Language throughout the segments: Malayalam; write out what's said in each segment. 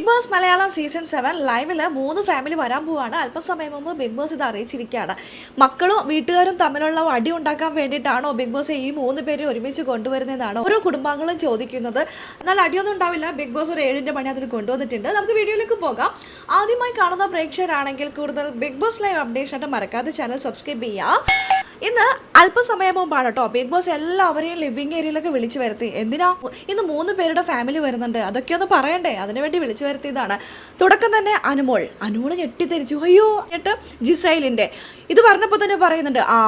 Bigg Boss Malayalam season seven ലൈവിൽ മൂന്ന് ഫാമിലി വരാൻ പോവാണ്. അല്പസമയം മുമ്പ് ബിഗ് ബോസ് ഇത് അറിയിച്ചിരിക്കുകയാണ് മക്കളും വീട്ടുകാരും തമ്മിലുള്ള അടി ഉണ്ടാക്കാൻ വേണ്ടിയിട്ടാണോ ബിഗ് ബോസ് ഈ മൂന്ന് പേരെ ഒരുമിച്ച് കൊണ്ടുവരുന്നതെന്നാണ് ഓരോ കുടുംബാംഗങ്ങളും ചോദിക്കുന്നത്. എന്നാൽ അടിയൊന്നും ഉണ്ടാവില്ല. ബിഗ് ബോസ് ഒരു ഏഴിന്റെ മണി അതിൽ കൊണ്ടുവന്നിട്ടുണ്ട്. നമുക്ക് വീഡിയോയിലേക്ക് പോകാം. ആദ്യമായി കാണുന്ന പ്രേക്ഷകരാണെങ്കിൽ കൂടുതൽ ബിഗ് ബോസ് ലൈവ് അപ്ഡേഷൻ ആയിട്ട് മറക്കാതെ ചാനൽ സബ്സ്ക്രൈബ് ചെയ്യുക. ഇന്ന് അല്പസമയം മുമ്പാണ് കേട്ടോ. ബിഗ് ബോസ് എല്ലാവരെയും ലിവിംഗ് ഏരിയയിലൊക്കെ വിളിച്ചു വരുത്തി. എന്തിനാ ഇന്ന് മൂന്ന് പേരുടെ ഫാമിലി വരുന്നുണ്ട്. അതൊക്കെ ഒന്ന് പറയണ്ടേ? അതിനുവേണ്ടി വിളിച്ചു വരുത്തിയതാണ്. തുടക്കം തന്നെ അനുമോൾ. അനുമോൾ ഞെട്ടിത്തെരിച്ചു അയ്യോ എന്നിട്ട് ജിസൈലിന്റെ ഇത് പറഞ്ഞപ്പോൾ തന്നെ പറയുന്നുണ്ട് ആ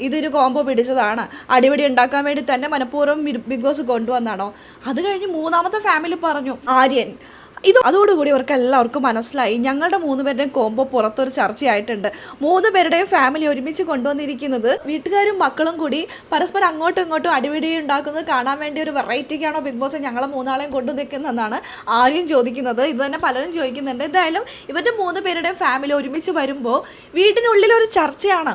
ഇതൊരു കോംബോ പിടിച്ചതാണ്. അടിപിടി ഉണ്ടാക്കാൻ വേണ്ടി തന്നെ മനഃപൂർവം ബിഗ് ബോസ് കൊണ്ടുവന്നാണോ? അത് കഴിഞ്ഞ് മൂന്നാമത്തെ ഫാമിലി പറഞ്ഞു ആര്യൻ ഇത് അതോടുകൂടി ഇവർക്ക് എല്ലാവർക്കും മനസ്സിലായി. ഞങ്ങളുടെ മൂന്ന് പേരുടെയും കോംബോ പുറത്തൊരു ചർച്ചയായിട്ടുണ്ട്. മൂന്ന് പേരുടെയും ഫാമിലി ഒരുമിച്ച് കൊണ്ടുവന്നിരിക്കുന്നത് വീട്ടുകാരും മക്കളും കൂടി പരസ്പരം അങ്ങോട്ടും ഇങ്ങോട്ടും അടിപിടി ഉണ്ടാക്കുന്നത് കാണാൻ വേണ്ടി ഒരു വെറൈറ്റിക്കാണോ ബിഗ് ബോസ് ഞങ്ങളെ മൂന്നാളെയും കൊണ്ടു നിൽക്കുന്നതെന്നാണ് ആരെയും ചോദിക്കുന്നത്. ഇത് തന്നെ പലരും ചോദിക്കുന്നുണ്ട്. എന്തായാലും ഇവരുടെ മൂന്ന് പേരുടെയും ഫാമിലി ഒരുമിച്ച് വരുമ്പോൾ വീടിനുള്ളിൽ ഒരു ചർച്ചയാണ്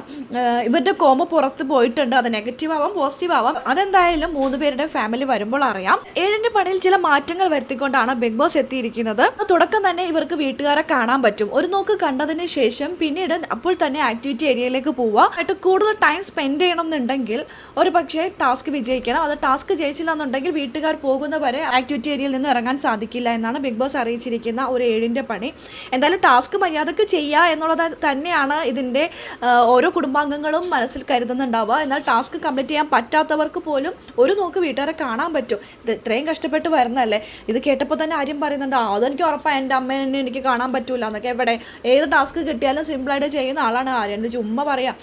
ഇവരുടെ കോംബോ പുറത്ത് പോയിട്ടുണ്ട്. അത് നെഗറ്റീവ് ആവാം പോസിറ്റീവ് ആവാം. അതെന്തായാലും മൂന്ന് പേരുടെ ഫാമിലി വരുമ്പോൾ അറിയാം. ഏഴിന്റെ പണിയിൽ ചില മാറ്റങ്ങൾ വരുത്തിക്കൊണ്ടാണ് ബിഗ് ബോസ് എത്തിയിരിക്കുന്നത്. തുടക്കം തന്നെ ഇവർക്ക് വീട്ടുകാരെ കാണാൻ പറ്റും. ഒരു നോക്ക് കണ്ടതിന് ശേഷം പിന്നീട് അപ്പോൾ തന്നെ ആക്ടിവിറ്റി ഏരിയയിലേക്ക് പോവുക. എന്നിട്ട് കൂടുതൽ ടൈം സ്പെൻഡ് ചെയ്യണം എന്നുണ്ടെങ്കിൽ ഒരു പക്ഷേ ടാസ്ക് വിജയിക്കണം. അത് ടാസ്ക് ജയിച്ചില്ല എന്നുണ്ടെങ്കിൽ വീട്ടുകാർ പോകുന്നവരെ ആക്ടിവിറ്റി ഏരിയയിൽ നിന്ന് ഇറങ്ങാൻ സാധിക്കില്ല എന്നാണ് ബിഗ് ബോസ് അറിയിച്ചിരിക്കുന്ന ഒരു ഏഴിന്റെ പണി. എന്തായാലും ടാസ്ക് മര്യാദയ്ക്ക് ചെയ്യുക എന്നുള്ളത് തന്നെയാണ് ഇതിന്റെ ഓരോ കുടുംബാംഗങ്ങളും മനസ്സിൽ കരുതുന്നുണ്ടാവുക. എന്നാൽ ടാസ്ക് കംപ്ലീറ്റ് ചെയ്യാൻ പറ്റാത്തവർക്ക് പോലും ഒരു നോക്ക് വീട്ടുകാരെ കാണാൻ പറ്റും. ഇത് ഇത്രയും കഷ്ടപ്പെട്ട് വരുന്നതല്ലേ? ഇത് കേട്ടപ്പോൾ തന്നെ ആര്യം പറയുന്നുണ്ട്. ആ അതെനിക്ക് ഉറപ്പാണ് എന്റെ അമ്മേനെ എനിക്ക് കാണാൻ പറ്റൂല. എന്നൊക്കെ എവിടെ? ഏത് ടാസ്ക് കിട്ടിയാലും സിമ്പിളായിട്ട് ചെയ്യുന്ന ആളാണ് ആര്യ. എന്റെ ചുമ്മാ പറയാം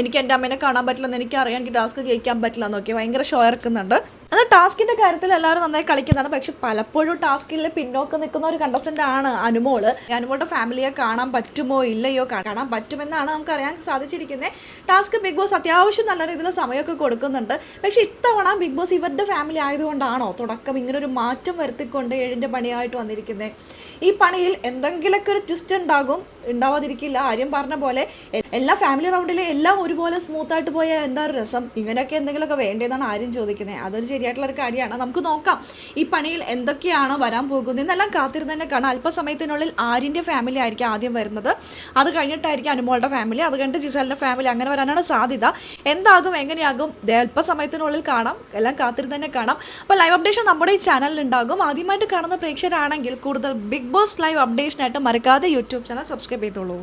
എനിക്ക് എന്റെ അമ്മേനെ കാണാൻ പറ്റില്ലെന്ന് എനിക്കറിയാം എനിക്ക് ടാസ്ക് ജയിക്കാൻ പറ്റില്ല എന്നൊക്കെ ഭയങ്കര ഷോ ഇറക്കുന്നുണ്ട്. അത് ടാസ്കിന്റെ കാര്യത്തിൽ എല്ലാവരും നന്നായി കളിക്കുന്നതാണ്. പക്ഷെ പലപ്പോഴും ടാസ്കിൽ പിന്നോക്കം നിൽക്കുന്ന ഒരു കണ്ടസ്റ്റന്റ് ആണ് അനുമോൾ അനുമോളുടെ ഫാമിലിയെ കാണാൻ പറ്റുമോ ഇല്ലയോ കാണാൻ പറ്റുമെന്നാണ് നമുക്ക് അറിയാൻ സാധിച്ചിരിക്കുന്നത്. ടാസ്ക് ബിഗ് ബോസ് അത്യാവശ്യം നല്ല രീതിയിൽ സമയമൊക്കെ കൊടുക്കുന്നുണ്ട്. പക്ഷെ ഇത്തവണ ബിഗ് ബോസ് ഇവരുടെ ഫാമിലി ആയതുകൊണ്ടാണോ തുടക്കം ഇങ്ങനെ ഒരു മാറ്റം വരുത്തിക്കൊണ്ട് ഏഴിന്റെ പണിയായിട്ട് വന്നിരിക്കുന്നത്? ഈ പണിയിൽ എന്തെങ്കിലുമൊക്കെ ഒരു ട്വിസ്റ്റ് ഉണ്ടാകും. ഉണ്ടാവാതിരിക്കില്ല. ആര്യം പറഞ്ഞ പോലെ എല്ലാ ഫാമിലി റൗണ്ടിലെ എല്ലാം ഒരുപോലെ സ്മൂത്ത് ആയിട്ട് പോയ എന്താ രസം? ഇങ്ങനെയൊക്കെ എന്തെങ്കിലുമൊക്കെ വേണ്ടതെന്നാണ് ആര്യം ചോദിക്കുന്നത്. അതൊരു ശരിയായിട്ടുള്ള ഒരു കാര്യമാണ്. നമുക്ക് നോക്കാം. ഈ പണിയിൽ എന്തൊക്കെയാണ് വരാൻ പോകുന്നത്? എന്നെല്ലാം കാത്തിരുന്ന് തന്നെ കാണാം. അല്പസമയത്തിനുള്ളിൽ ആര്യന്റെ ഫാമിലി ആയിരിക്കും ആദ്യം വരുന്നത്. അത് കഴിഞ്ഞിട്ടായിരിക്കും അനുമോളുടെ ഫാമിലി അത് കഴിഞ്ഞിട്ട് ജിസലിന്റെ ഫാമിലി അങ്ങനെ വരാനാണ് സാധ്യത. എന്താകും? എങ്ങനെയാകും? അല്പസമയത്തിനുള്ളിൽ കാണാം. എല്ലാം കാത്തിരുന്ന് തന്നെ കാണാം. അപ്പോൾ ലൈവ് അപ്ഡേഷൻ നമ്മുടെ ഈ ചാനലിൽ ഉണ്ടാകും. ആദ്യമായിട്ട് കാണുന്ന പ്രേക്ഷകരാണെങ്കിൽ കൂടുതൽ ബിഗ് ബോസ് ലൈവ് അപ്ഡേഷനായിട്ട് മറക്കാതെ യൂട്യൂബ് ചാനൽ സബ്സ്ക്രൈബ് ചെയ്തോളൂ.